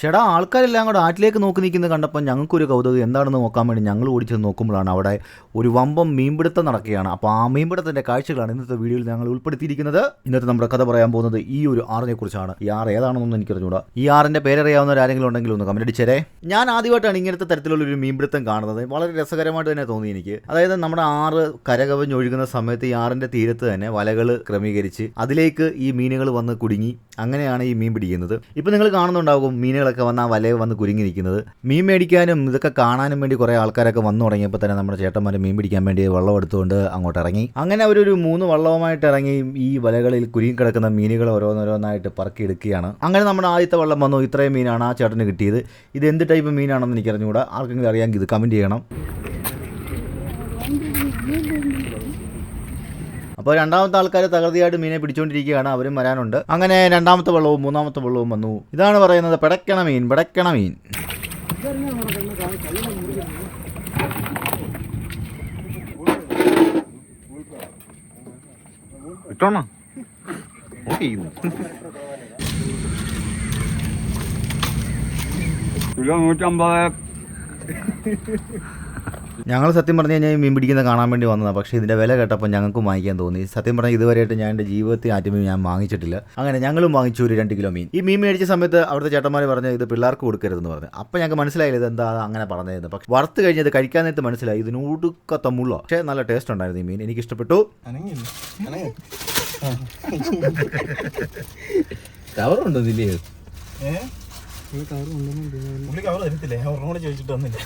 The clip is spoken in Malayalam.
ചേടാ ആൾക്കാരെല്ലാം കൂടെ ആറ്റിലേക്ക് നോക്കി നിൽക്കുന്നത് കണ്ടപ്പോൾ ഞങ്ങൾക്കൊരു കൗതുകം. എന്താണെന്ന് നോക്കാൻ വേണ്ടി ഞങ്ങൾ ഓടിച്ചെന്ന് നോക്കുമ്പോഴാണ് അവിടെ ഒരു വമ്പം മീൻപിടുത്തം നടക്കുകയാണ്. അപ്പോൾ ആ മീൻപിടുത്തത്തിന്റെ കാഴ്ചകളാണ് ഇന്നത്തെ വീഡിയോയിൽ ഞങ്ങൾ ഉൾപ്പെടുത്തിയിരിക്കുന്നത്. ഇന്നത്തെ നമ്മുടെ കഥ പറയാൻ പോകുന്നത് ഈ ഒരു ആറിനെ കുറിച്ചാണ്. ഈ ആറ് ഏതാണെന്നൊന്നും എനിക്കറിഞ്ഞൂടാ. ഈ ആറിന്റെ പേരറിയാവുന്ന ആരെങ്കിലും ഉണ്ടെങ്കിൽ ഒന്ന് കമന്റ് അടിച്ചേരേ. ഞാൻ ആദ്യമായിട്ടാണ് ഇങ്ങനത്തെ തരത്തിലുള്ള ഒരു മീൻപിടുത്തം കാണുന്നത്. വളരെ രസകരമായിട്ട് തന്നെ തോന്നി എനിക്ക്. അതായത് നമ്മുടെ ആറ് കരകവിഞ്ഞൊഴുകുന്ന സമയത്ത് ഈ ആറിന്റെ തീരത്ത് തന്നെ വലകൾ ക്രമീകരിച്ച് അതിലേക്ക് ഈ മീനുകൾ വന്ന് കുടുങ്ങി. അങ്ങനെയാണ് ഈ മീൻ പിടിക്കുന്നത്. ഇപ്പം നിങ്ങൾ കാണുന്നുണ്ടാകും മീനുകളൊക്കെ വന്ന് ആ വലയിൽ വന്ന് കുരുങ്ങി നിൽക്കുന്നത്. മീൻ മേടിക്കാനും ഇതൊക്കെ കാണാനും വേണ്ടി കുറേ ആൾക്കാരൊക്കെ വന്നു തുടങ്ങിയപ്പോൾ തന്നെ നമ്മുടെ ചേട്ടന്മാർ മീൻ പിടിക്കാൻ വേണ്ടി വള്ളം എടുത്തുകൊണ്ട് അങ്ങോട്ട് ഇറങ്ങി. അങ്ങനെ അവരൊരു മൂന്ന് വള്ളവുമായിട്ട് ഇറങ്ങി ഈ വലകളിൽ കുരുങ്ങി കിടക്കുന്ന മീനുകൾ ഓരോന്നോരോന്നായിട്ട് പറക്കിയെടുക്കുകയാണ് അങ്ങനെ നമ്മുടെ ആദ്യത്തെ വള്ളം വന്നു. ഇത്രയും മീനാണ് ആ ചേട്ടന് കിട്ടിയത്. ഇത് എന്ത് ടൈപ്പ് മീനാണെന്ന് എനിക്ക് അറിഞ്ഞുകൂടാ ആർക്കെങ്കിലും അറിയാമെങ്കിൽ ഇത് കമന്റ് ചെയ്യണം. അപ്പോൾ രണ്ടാമത്തെ ആൾക്കാർ തകൃതിയായിട്ട് മീനെ പിടിച്ചുകൊണ്ടിരിക്കുകയാണ്. അവരും വരാനുണ്ട്. അങ്ങനെ രണ്ടാമത്തെ വെള്ളവും മൂന്നാമത്തെ വെള്ളവും വന്നു. ഇതാണ് പറയുന്നത് പിടക്കണ മീൻ പിടക്കണ മീൻ. ഇട്ടോണോ? നൂറ്റമ്പത്. ഞങ്ങൾ സത്യം പറഞ്ഞു കഴിഞ്ഞാൽ ഈ മീൻ പിടിക്കുന്ന കാണാൻ വേണ്ടി വന്നതാണ് പക്ഷേ ഇതിന്റെ വില കേട്ടപ്പോൾ ഞങ്ങൾക്കും വാങ്ങിക്കാൻ തോന്നി. സത്യം പറഞ്ഞാൽ ഇതുവരെയായിട്ട് ഞാൻ എന്റെ ജീവിതത്തിൽ ആറ്റുമീൻ ഞാൻ വാങ്ങിച്ചിട്ടില്ല. അങ്ങനെ ഞങ്ങളും വാങ്ങിച്ചു ഒരു രണ്ട് കിലോ മീൻ. ഈ മീൻ മേടിച്ച സമയത്ത് അവിടുത്തെ ചേട്ടന്മാർ പറഞ്ഞു ഇത് പിള്ളേർക്ക് കൊടുക്കരുതെന്ന് പറഞ്ഞു. അപ്പം ഞങ്ങൾക്ക് മനസ്സിലായില്ല ഇത് എന്താ അങ്ങനെ പറഞ്ഞത് പക്ഷേ വറുത്ത് കഴിഞ്ഞത് കഴിക്കാൻ നേരത്ത് മനസ്സിലായി. ഇതിന് ഒടുക്കത്ത മുള്ള. പക്ഷേ നല്ല ടേസ്റ്റ് ഉണ്ടായിരുന്നു ഈ മീൻ. എനിക്ക് ഇഷ്ടപ്പെട്ടു. കവറുണ്ടോ ഇതിൽ പുള്ളി കവർ തരത്തില്ലേ? അവരോട് കൂടെ ചോദിച്ചിട്ട് വന്നില്ല?